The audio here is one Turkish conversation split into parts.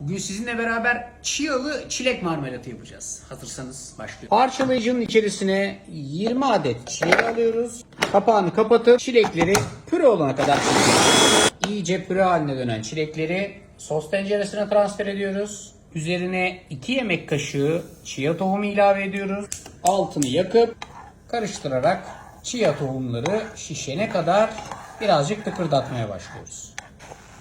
Bugün sizinle beraber çiyalı çilek marmelatı yapacağız. Hazırsanız başlıyoruz. Parçalayıcının içerisine 20 adet çilek alıyoruz. Kapağını kapatıp çilekleri püre olana kadar. İyice püre haline dönen çilekleri sos tenceresine transfer ediyoruz. Üzerine 2 yemek kaşığı chia tohumu ilave ediyoruz. Altını yakıp karıştırarak chia tohumları şişene kadar birazcık tıkırdatmaya başlıyoruz.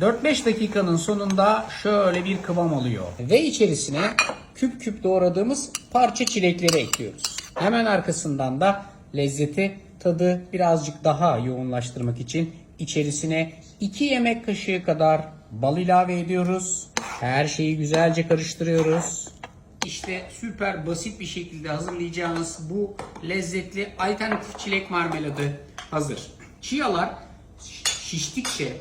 4-5 dakikanın sonunda şöyle bir kıvam alıyor. Ve içerisine küp küp doğradığımız parça çilekleri ekliyoruz. Hemen arkasından da lezzeti, tadı birazcık daha yoğunlaştırmak için içerisine 2 yemek kaşığı kadar bal ilave ediyoruz. Her şeyi güzelce karıştırıyoruz. İşte süper basit bir şekilde hazırlayacağınız bu lezzetli alternatif çilek marmeladı hazır. Çiyalar şiştikçe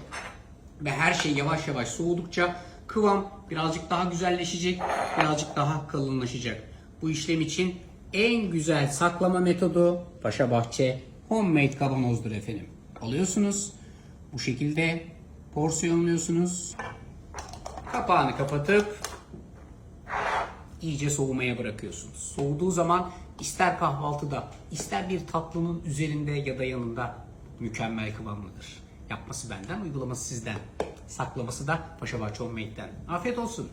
ve her şey yavaş yavaş soğudukça kıvam birazcık daha güzelleşecek, birazcık daha kalınlaşacak. Bu işlem için en güzel saklama metodu Paşa Bahçe Homemade kavanozdur efendim. Alıyorsunuz, bu şekilde porsiyonluyorsunuz, kapağını kapatıp iyice soğumaya bırakıyorsunuz. Soğuduğu zaman ister kahvaltıda, ister bir tatlının üzerinde ya da yanında mükemmel kıvamlıdır. Yapması benden, uygulaması sizden. Saklaması da Paşa Bahçe. Afiyet olsun.